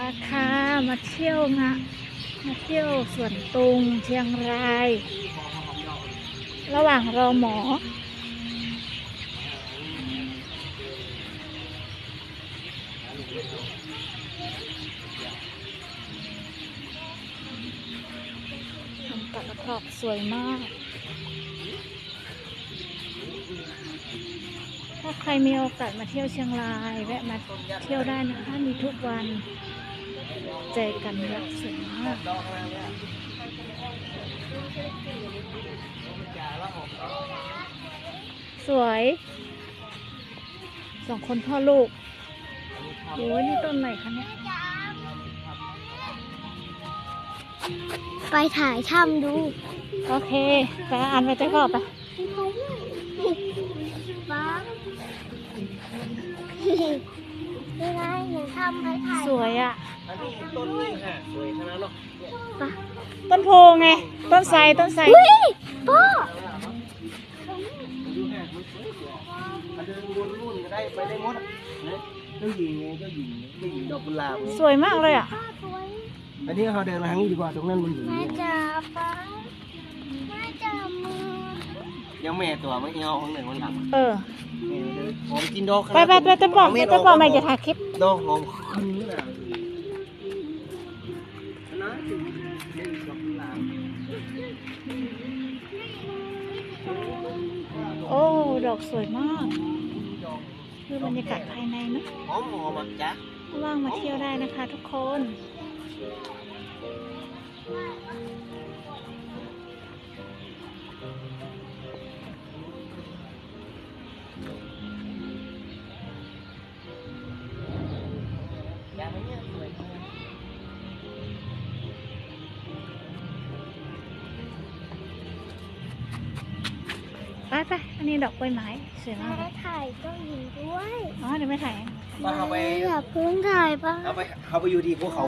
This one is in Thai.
อาคามาเที่ยวงะมาเที่ยวสวนตุงเชียงราย ระหว่างรอหมอทำกับกระทอกสวยมาก ถ้าใครมีโอกาสมาเที่ยวเชียงราย แวะมาเที่ยวได้นะคะ มีทุกวัน เจอกันยักษ์สวยมากสวยสองคนพ่อลูกโอ้ยนี่ต้นไหนคะเนี่ย ไปถ่ายถ้ำดู โอเค ไปอ่านไปเจ้าก็ไปฟ้า ไม่ได้หนูทำไปถ่ายสวยอะอันนี้ต้นนี้ค่ะสวยขนาดเนาะปะต้นโพไง ต้นไทรต้นไทรเฮ้ยพ่อดูค่ะมันสวยสวยมาเดินวนรุ่นก็ได้ไปได้หมดอะนะเจ้าหญิงไงเจ้าหญิงเจ้าหญิงดอกกุหลาบสวยมากเลยอะพ่อสวยอันนี้เขาเดินมาทางนี้ดีกว่าตรงนั้นมันอยู่แม่จ๋าป้าแม่จ๋ามือยังแม่ตัวไม่เอาของหนึ่งวันหลัง เออแม่เดิน หอมกินดอกไปไปไปจะบอกจะบอกไม่จะถ่ายคลิปดอกหอมขึ้นนี่แหละนะถึงดอกกุหลาบโอ้ ดอกสวยมาก คือบรรยากาศภายในนะหอมหอมอะจ๊ะว่างมาเที่ยวได้นะคะทุกคน ไปไปอันนี้ดอกกล้วยไม้สวยมากเลแม่ยถ่ายเจ้าหญิงด้วยอ๋อเดี๋ยวไม่ถ่ายมาเอาไปอย่าเพิ่งถ่ายป้า เอาไปเอาไปอยู่ที่ภูเขา